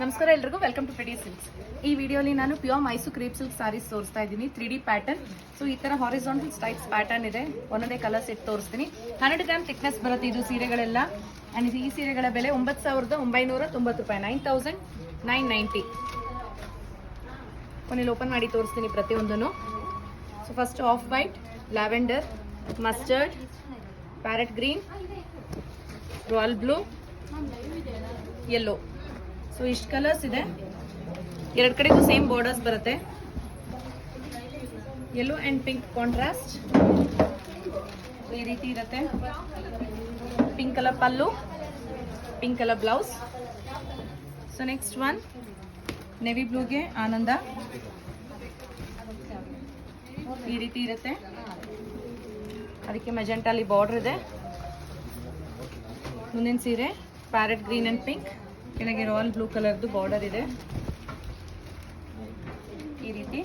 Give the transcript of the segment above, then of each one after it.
ನಮಸ್ಕಾರ ಎಲ್ರಿಗೂ welcome to ಪೆಡಿ silks ಈ ವಿಡಿಯೋಲಿ ನಾನು pure Mysuru crepe silk saris ತೋರಿಸ್ತಾ ಇದ್ದೀನಿ ತ್ರೀ ಡಿ ಪ್ಯಾಟರ್ನ್ ಸೊ ಈ ತರ ಹಾರಿಸಾಂಟಲ್ ಸ್ಟೈಪ್ಸ್ ಪ್ಯಾಟರ್ನ್ ಇದೆ. ಒಂದೊಂದೇ ಕಲರ್ ಸೆಟ್ ತೋರಿಸ್ತೀನಿ. ಹಂಡ್ರೆಡ್ ಗ್ರಾಮ್ ಥಿಕ್ನೆಸ್ ಬರುತ್ತೆ ಇದು ಸೀರೆಗಳೆಲ್ಲ. ಆ್ಯಂಡ್ ಈ ಸೀರೆಗಳ ಬೆಲೆ ಒಂಬತ್ತು ಸಾವಿರದ ಒಂಬೈನೂರ ತೊಂಬತ್ತು ರೂಪಾಯಿ ನೈನ್ ತೌಸಂಡ್ ನೈನ್ ನೈಂಟಿ ಕೊನೆಯಲ್ಲಿ ಓಪನ್ ಮಾಡಿ ತೋರಿಸ್ತೀನಿ ಪ್ರತಿಯೊಂದನ್ನು. So first off white lavender mustard parrot green royal blue yellow so ಇಷ್ಟು ಕಲರ್ಸ್ ಇದೆ. ಎರಡು ಕಡೆಗೂ ಸೇಮ್ ಬಾರ್ಡರ್ಸ್ ಬರುತ್ತೆ. ಯೆಲ್ಲೋ ಆ್ಯಂಡ್ ಪಿಂಕ್ ಕಾಂಟ್ರಾಸ್ಟ್ ಈ ರೀತಿ ಇರುತ್ತೆ. Pink colour pallu pink colour blouse so next one navy ಬ್ಲೂಗೆ ಆನಂದ. ಈ ರೀತಿ ಇರುತ್ತೆ. ಅದಕ್ಕೆ ಮೆಜೆಂಟಲ್ಲಿ ಬಾರ್ಡ್ರ್ ಇದೆ. ಮುಂದಿನ ಸೀರೆ ಪ್ಯಾರೆಟ್ ಗ್ರೀನ್ ಆ್ಯಂಡ್ ಪಿಂಕ್ ಕೆಳಗೆ ರಾಯಲ್ ಬ್ಲೂ ಕಲರ್ದು ಬಾರ್ಡರ್ ಇದೆ. ಈ ರೀತಿ.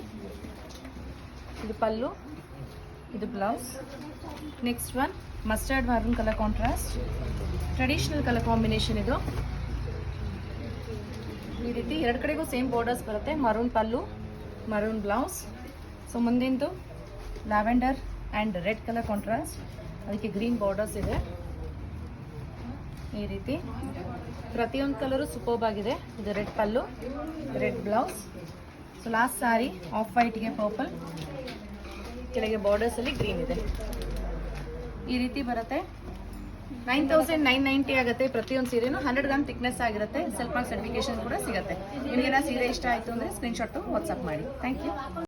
ಇದು ಪಲ್ಲು, ಇದು blouse next one mustard maroon colour contrast traditional colour combination ಇದು. ಈ ರೀತಿ ಎರಡು ಕಡೆಗೂ ಸೇಮ್ ಬಾರ್ಡರ್ಸ್ ಬರುತ್ತೆ. Maroon pallu maroon blouse so ಮುಂದಿಂದು lavender and red colour contrast ಅದಕ್ಕೆ ಗ್ರೀನ್ ಬಾರ್ಡರ್ಸ್ ಇದೆ. ಈ ರೀತಿ. ಪ್ರತಿಯೊಂದು ಕಲರು ಸೂಪರ್ಬ್ ಆಗಿದೆ. ಇದು red pallu red blouse so last sari off ವೈಟ್ಗೆ purple ಕೆಳಗೆ ಬಾರ್ಡರ್ಸ್ ಅಲ್ಲಿ ಗ್ರೀನ್ ಇದೆ. ಈ ರೀತಿ ಬರುತ್ತೆ. ನೈನ್ ತೌಸಂಡ್ ನೈನ್ ನೈಂಟಿ ಆಗುತ್ತೆ ಪ್ರತಿಯೊಂದು ಸೀರೆನೂ. ಹಂಡ್ರೆಡ್ ಗ್ರಾಮ್ ಥಿಕ್ನೆಸ್ ಆಗಿರುತ್ತೆ. ಸೆಲ್ಫ್ ಮಾರ್ಕ್ ಸರ್ಟಿಫಿಕೇಶನ್ ಕೂಡ ಸಿಗುತ್ತೆ. ನಿಮಗೆಲ್ಲ ಸೀರೆ ಇಷ್ಟ ಆಯಿತು ಅಂದರೆ ಸ್ಕ್ರೀನ್ಶಾಟು ವಾಟ್ಸಪ್ ಮಾಡಿ. Thank you